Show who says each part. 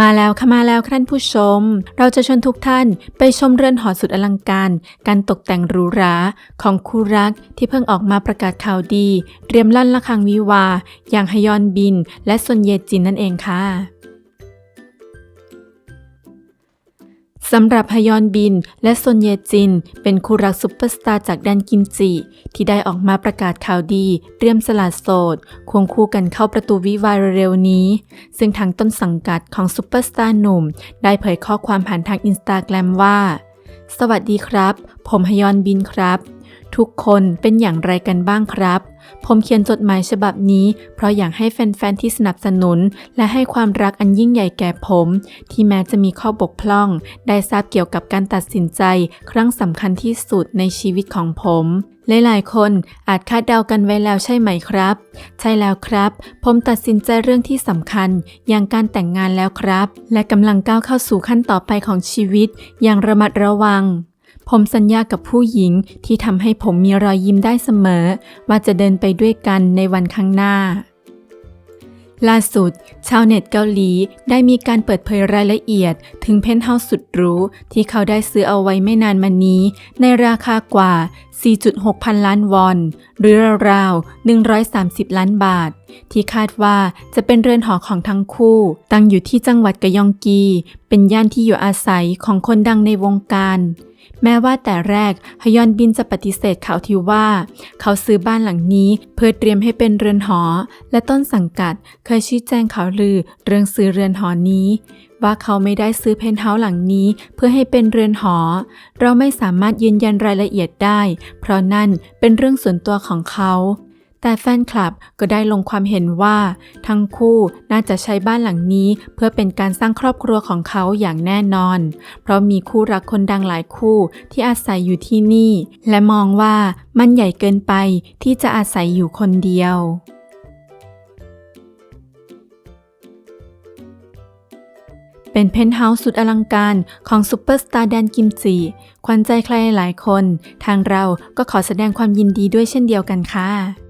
Speaker 1: มาแล้วค่ะมาแล้วท่านผู้ชม เราจะชวนทุกท่านไปชมเรือนหอสุดอลังการ การตกแต่งหรูหราของคู่รักที่เพิ่งออกมาประกาศข่าวดี เตรียมลั่นละคังวิวา อย่างฮยอนบิน และซนเยจินนั่นเองค่ะ สำหรับฮยอนบินและซนเยจิน เป็นคู่รักซุปเปอร์สตาร์จากแดนกิมจิ ที่ได้ออกมาประกาศข่าวดีเตรียมสละโสด ควงคู่กันเข้าประตูวิวาเร็วนี้ ซึ่งทางต้นสังกัดของซุปเปอร์สตาร์หนุ่ม ได้เผยข้อความผ่านทางอินสตาแกรมว่า สวัสดีครับ ผมฮยอนบินครับ ทุกคนเป็นอย่างไรกันบ้างครับ ผมเขียนจดหมายฉบับนี้ เพราะอยากให้แฟนๆที่สนับสนุน และให้ความรักอันยิ่งใหญ่แก่ผม ที่แม้จะมีข้อบกพร่อง ได้ทราบเกี่ยวกับการตัดสินใจ ครั้งสำคัญที่สุดในชีวิตของผมหลายๆ คนอาจคาดเดากันไว้แล้วใช่ไหมครับ ใช่แล้วครับ ผมตัดสินใจเรื่องที่สำคัญ อย่างการแต่งงานแล้วครับ และกำลังก้าวเข้าสู่ขั้นต่อไปของชีวิต อย่างระมัดระวัง ผมสัญญากับผู้หญิงที่ทำให้ผมมีรอยยิ้มได้เสมอ ว่าจะเดินไปด้วยกันในวันข้างหน้า ล่าสุด ชาวเน็ตเกาหลีได้มีการเปิดเผยรายละเอียด ถึงเพนท์เฮาส์สุดหรูที่เขาได้ซื้อเอาไว้ไม่นานมานี้ ในราคากว่า 4.6 พันล้านวอน หรือราวๆ 130 ล้านบาท ที่คาดว่าจะเป็นเรือนหอของทั้งคู่ ตั้งอยู่ที่จังหวัดกะยองกี เป็นย่านที่อยู่อาศัยของคนดังในวงการ แม้ว่าแต่แรกฮยอนบินจะปฏิเสธข่าวที่ว่า เขาซื้อบ้านหลังนี้เพื่อเตรียมให้เป็นเรือนหอ และต้นสังกัดเคยชี้แจงข่าวลือเรื่องซื้อเรือนหอนี้ ว่าเขาไม่ได้ซื้อเพนท์เฮาส์หลังนี้เพื่อให้เป็นเรือนหอ เราไม่สามารถยืนยันรายละเอียดได้ เพราะนั่นเป็นเรื่องส่วนตัวของเขา แต่แฟนคลับก็ได้ลงความเห็นว่า ทั้งคู่น่าจะใช้บ้านหลังนี้เพื่อเป็นการสร้างครอบครัวของเขาอย่างแน่นอน เพราะมีคู่รักคนดังหลายคู่ที่อาศัยอยู่ที่นี่ และมองว่ามันใหญ่เกินไปที่จะอาศัยอยู่คนเดียวเป็นเพนท์เฮาส์สุดอลังการของซูเปอร์สตาร์แดนกิมจิขวัญใจใครหลายคน ทางเราก็ขอแสดงความยินดีด้วยเช่นเดียวกันค่ะ